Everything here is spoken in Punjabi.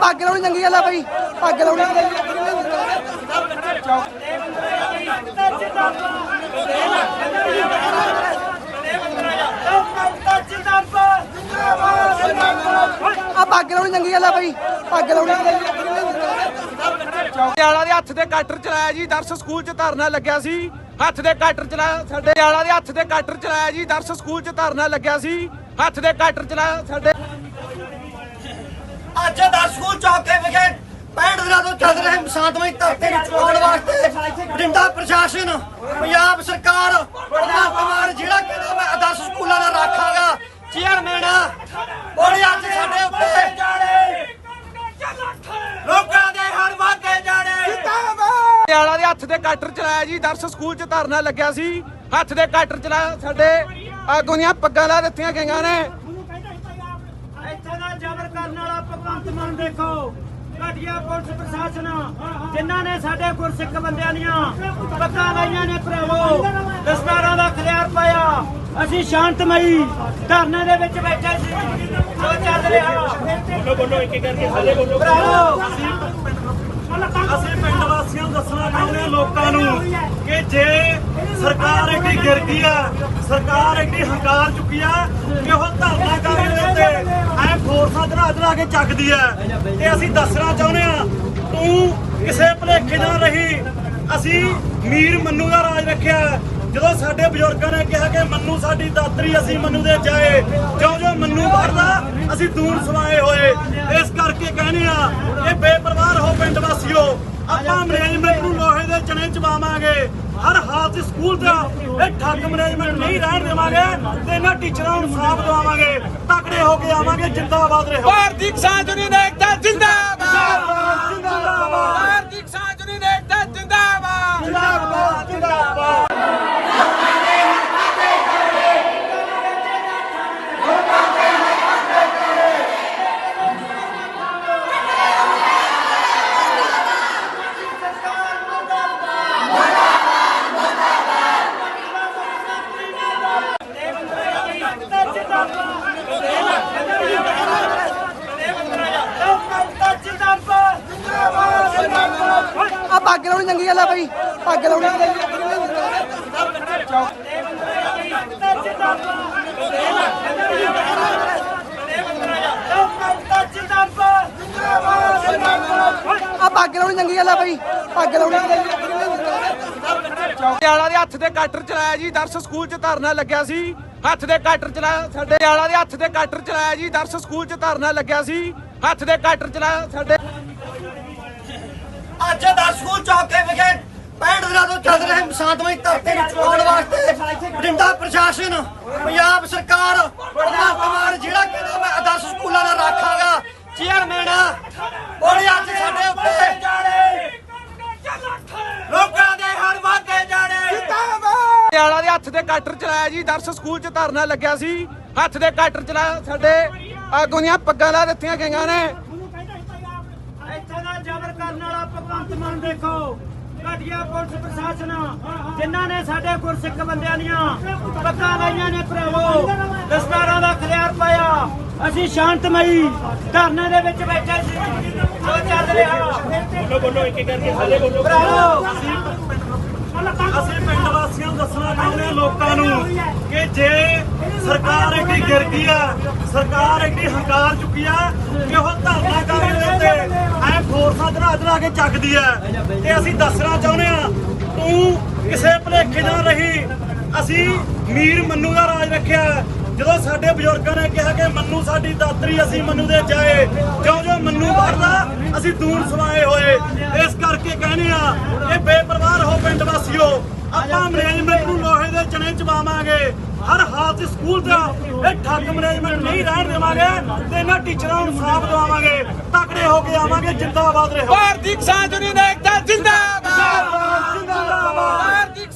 ਲਾਉਣੀ ਚੰਗੀ ਗੱਲ ਆ ਬਈ। ਪੱਗ ਲਾਉਣੀ ਆ। ਪੱਗ ਲਾਉਣੀ ਚੰਗੀ ਗੱਲ ਆ ਬਈ। ਪੱਗ ਲਾਉਣੀ ਆਲਾ ਦੇ ਹੱਥ ਤੇ ਕਟਰ ਚਲਾਇਆ ਜੀ, ਦਰਸ ਸਕੂਲ 'ਚ ਧਰਨਾ ਲੱਗਿਆ ਸੀ। ਹੱਥ ਦੇ ਕਟਰ ਚਲਾਇਆ ਸਾਡੇ ਆਲਾ ਦੇ ਹੱਥ ਤੇ ਕਟਰ ਚਲਾਇਆ ਜੀ, ਦਰਸ ਸਕੂਲ 'ਚ ਧਰਨਾ ਲੱਗਿਆ ਸੀ। ਹੱਥ ਦੇ ਕਟਰ ਚਲਾਇਆ ਸਾਡੇ ਅੱਜ ਦਾ ਸਕੂਲ ਚੌਕੇ ਵਿਖੇ 65 ਦਿਨਾਂ ਤੋਂ ਚੱਲ ਰਹੇ ਸ਼ਾਂਤਮਈ ਧਰਤੇ ਨੂੰ ਚਲਾਉਣ ਵਾਸਤੇ ਬਠਿੰਡਾ ਪ੍ਰਸ਼ਾਸਨ, ਪੰਜਾਬ ਸਰਕਾਰ ਭਗਵੰਤ ਮਾਨ ਜਿਹੜਾ ਕਹਿੰਦਾ ਮੈਂ ਆਦਰਸ਼ ਸਕੂਲਾਂ ਦਾ ਰਾਖਾਂਗਾ। ਚੇਅਰਮੈਨ ਉਹਨੇ ਅੱਜ ਸਾਡੇ ਉੱਤੇ। ਲੋਕਾਂ ਦੇ ਹੜ ਵਾਗੇ ਜਾਣੇ। ਆਲਾ ਦੇ ਹੱਥ ਤੇ ਕਟਰ ਚਲਾਇਆ ਜੀ, ਦਰਸ ਸਕੂਲ 'ਚ ਧਰਨਾ ਲੱਗਿਆ ਸੀ। ਹੱਥ ਦੇ ਕਟਰ ਚਲਾਇਆ ਸਾਡੇ ਆਗੂ ਦੀਆਂ ਪੱਗਾਂ ਲਾ ਦਿੱਤੀਆਂ ਗਈਆਂ ਨੇ। ਕਰਨ ਵਾਲਾ ਭਗਵੰਤ ਮਾਨ ਦੇਖੋ। ਘਟਿਆ ਪੁਲਿਸ ਪ੍ਰਸ਼ਾਸਨ ਜਿਨ੍ਹਾਂ ਨੇ ਸਾਡੇ ਗੁਰਸਿੱਖ ਬੰਦਿਆਂ ਦੀਆਂ ਪੱਗਾਂ ਲਾਈਆਂ ਨੇ ਭਰਾਵੋ ਦਸਤਾਰਾਂ ਦਾ ਖਲਿਆਰ ਪਾਇਆ। ਅਸੀਂ ਸ਼ਾਂਤਮਈ ਧਰਨੇ ਦੇ ਵਿੱਚ ਬੈਠੇ ਸੀ। ਜੋ ਚੱਲ ਰਿਹਾ। ਬੋਲੋ ਬੋਲੋ ਇੱਕ ਕਰਕੇ ਸਾਰੇ ਬੋਲੋ। ਭਰਾਵੋ ਅਸੀਂ ਪਿੰਡ ਵਾਸੀਆਂ ਨੂੰ ਦੱਸਣਾ ਚਾਹੁੰਦੇ ਹਾਂ ਲੋਕਾਂ ਨੂੰ ਕਿ ਜੇ ਸਰਕਾਰ ਐਡੀ ਗਿਰ ਗਈ ਆ ਸਰਕਾਰ ਐਡੀ ਹੰਕਾਰ ਚੁੱਕੀ ਆ ਕਿ ਉਹ ਧਰਨਾ ਐ ਫੋਰਸਾਂ ਕੇ ਚੱਕਦੀ ਆ ਤੇ ਅਸੀਂ ਦੱਸਣਾ ਚਾਹੁੰਦੇ ਆ ਤੂੰ ਕਿਸੇ ਭਲੇਖੇ ਨਾਲ ਰਹੀ ਅਸੀਂ ਮੀਰ ਮੰਨੂ ਦਾ ਰਾਜ ਰੱਖਿਆ ਜਦੋਂ ਸਾਡੇ ਬਜ਼ੁਰਗਾਂ ਨੇ ਕਿਹਾ ਕਿ ਮੰਨੂ ਸਾਡੀ ਦਾਤਰੀ, ਅਸੀਂ ਮੰਨੂ ਦੇ ਜਾਏ, ਜੋ ਜੋ ਮੰਨੂ ਵਰਦਾ, ਅਸੀਂ ਦੂਰ ਸਵਾਏ ਹੋਏ। ਇਸ ਕਰਕੇ ਕਹਿੰਦੇ ਆ ਇਹ ਬੇਪਰਵਾਹ ਹੋ ਪਿੰਡ ਵਾਸੀਓ। ਆਪਾਂ ਮੈਨੇਜਮੈਂਟ ਨੂੰ ਦੇ ਚਣੇ ਚਵਾਵਾਂਗੇ ਹਰ ਹਾਲ 'ਚ ਸਕੂਲ ਦਾ ਇਹ ਠੱਗ ਮੈਨੇਜਮੈਂਟ ਨਹੀਂ ਰਹਿਣ ਦੇਵਾਂਗੇ ਤੇ ਇਹਨਾਂ ਟੀਚਰਾਂ ਨੂੰ ਸਾਫ਼ ਦਵਾਵਾਂਗੇ। ਤਕੜੇ ਹੋ ਕੇ ਆਵਾਂਗੇ ਜਿੰਦਾਬਾਦ ਰਹੋ। ਭਾਰਤੀ ਕਿਸਾਨ ਯੂਨੀਅਨ ਏਕਤਾ ਜਿੰਦਾਬਾਦ ਜਿੰਦਾਬਾਦ। ਭਾਰਤੀ ਕਿਸਾਨ ਯੂਨੀਅਨ ਏਕਤਾ ਜਿੰਦਾਬਾਦ ਜਿੰਦਾਬਾਦ ਜਿੰਦਾਬਾਦ ਆ ਪੱਗ ਲਾਉਣੀ ਚੰਗੀ ਗੱਲ ਆ ਬਈ ਪੱਗ ਲਾਉਣੀ। ਆ ਪੱਗ ਲਾਉਣੀ ਚੰਗੀ ਗੱਲ ਆ ਬਈ ਪੱਗ ਲਾਉਣੀ। ਆਲਾ ਦੇ ਹੱਥ ਤੇ ਕਟਰ ਚਲਾਇਆ ਜੀ ਦਰਸ ਸਕੂਲ 'ਚ ਧਰਨਾ ਲੱਗਿਆ ਸੀ। ਹੱਥ ਦੇ ਕਟਰ ਚਲਾਇਆ ਸਾਡੇ ਆਲਾ ਦੇ ਹੱਥ ਤੇ ਕਟਰ ਚਲਾਇਆ ਜੀ ਦਰਸ ਸਕੂਲ 'ਚ ਧਰਨਾ ਲੱਗਿਆ ਸੀ। ਹੱਥ ਦੇ ਕਟਰ ਚਲਾਇਆ ਸਾਡੇ ਅੱਜ ਦਾ ਸਕੂਲ ਚੌਕੇ ਵਿਖੇ 65 ਦਿਨਾਂ ਤੋਂ ਚੱਲ ਰਹੇ ਸ਼ਾਂਤਮਈ ਧਰਤੇ ਨੂੰ ਚਲਾਉਣ ਵਾਸਤੇ ਬਠਿੰਡਾ ਪ੍ਰਸ਼ਾਸਨ ਪੰਜਾਬ ਸਰਕਾਰ ਭਗਵੰਤ ਮਾਨ ਜਿਹੜਾ ਕਹਿੰਦਾ ਮੈਂ ਆਦਰਸ਼ ਸਕੂਲਾਂ ਦਾ ਰਾਖਾਂਗਾ ਚੇਅਰਮੈਨ ਉਹਨੇ ਅੱਜ ਸਾਡੇ ਉੱਤੇ ਲੋਕਾਂ ਦੇ ਹੜ ਵਾਗੇ ਜਾਣੇ। ਆਲਾ ਦੇ ਹੱਥ ਤੇ ਕਟਰ ਚਲਾਇਆ ਜੀ ਦਰਸ ਸਕੂਲ 'ਚ ਧਰਨਾ ਲੱਗਿਆ ਸੀ। ਹੱਥ ਦੇ ਕਟਰ ਚਲਾਇਆ ਸਾਡੇ ਆਗੂ ਦੀਆਂ ਪੱਗਾਂ ਲਾ ਦਿੱਤੀਆਂ ਗਈਆਂ ਨੇ। ਇੱਥੇ ਦਾ ਜ਼ਬਰ ਕਰਨ ਵਾਲਾ ਭਗਵੰਤ ਮਾਨ ਦੇਖੋ। ਘਟਿਆ ਪੁਲਿਸ ਪ੍ਰਸ਼ਾਸਨ ਜਿਨ੍ਹਾਂ ਨੇ ਸਾਡੇ ਗੁਰਸਿੱਖ ਬੰਦਿਆਂ ਦੀਆਂ ਪੱਗਾਂ ਲਾਈਆਂ ਨੇ ਭਰਾਵੋ ਦਸਤਾਰਾਂ ਦਾ ਖਲਿਆਰ ਪਾਇਆ। ਅਸੀਂ ਸ਼ਾਂਤਮਈ ਧਰਨੇ ਦੇ ਵਿੱਚ ਬੈਠੇ ਸੀ। ਜੋ ਚੱਲ ਰਿਹਾ। ਬੋਲੋ ਬੋਲੋ ਇੱਕ ਕਰਕੇ ਸਾਰੇ ਬੋਲੋ। ਭਰਾਵੋ ਅਸੀਂ ਪਿੰਡ ਵਾਸੀਆਂ ਨੂੰ ਦੱਸਣਾ ਚਾਹੁੰਦੇ ਹਾਂ ਲੋਕਾਂ ਨੂੰ ਕਿ ਜੇ ਸਰਕਾਰ ਐਡੀ ਗਿਰ ਗਈ ਆ ਸਰਕਾਰ ਐਡੀ ਹੰਕਾਰ ਚੁੱਕੀ ਆ ਕਿ ਉਹ ਧਰਨਾ ਫੋਰਸਾਂ ਕੇ ਚੱਕਦੀ ਆ ਤੇ ਅਸੀਂ ਦੱਸਣਾ ਚਾਹੁੰਦੇ ਆ ਤੂੰ ਕਿਸੇ ਭਲੇਖੇ ਨਾਲ ਰਹੀ। ਅਸੀਂ ਮੀਰ ਮੰਨੂ ਦਾ ਰਾਜ ਰੱਖਿਆ ਜਦੋਂ ਸਾਡੇ ਬਜ਼ੁਰਗਾਂ ਨੇ ਕਿਹਾ ਕਿ ਮੰਨੂ ਸਾਡੀ ਦਾਤਰੀ, ਅਸੀਂ ਮੰਨੂ ਦੇ ਜਾਏ ਜੋ ਜੋ ਮੰਨੂ ਵਰਦਾ ਅਸੀਂ ਦੂਰ ਸਵਾਏ ਹੋਏ। ਇਸ ਕਰਕੇ ਕਹਿੰਦੇ ਆ ਇਹ ਬੇਪਰਵਾਹ ਹੋ ਪਿੰਡ ਵਾਸੀਓ। ਆਪਾਂ ਮੈਨੇਜਮੈਂਟ ਨੂੰ ਚਣੇ ਚਵਾਵਾਂਗੇ ਹਰ ਹਾਲ 'ਚ ਸਕੂਲ ਦਾ। ਇਹ ਠੱਗ ਮੈਨੇਜਮੈਂਟ ਨਹੀਂ ਰਹਿਣ ਦੇਵਾਂਗੇ ਤੇ ਇਹਨਾਂ ਟੀਚਰਾਂ ਨੂੰ ਸਾਫ਼ ਦਵਾਵਾਂਗੇ। ਤਕੜੇ ਹੋ ਕੇ ਆਵਾਂਗੇ ਜਿੰਦਾਬਾਦ ਰਹੋ। ਭਾਰਤੀ ਕਿਸਾਨ ਯੂਨੀਅਨ ਏਕਤਾ ਜਿੰਦਾਬਾਦ। ਜਿੰਦਾਬਾਦ ਭਾਰਤੀ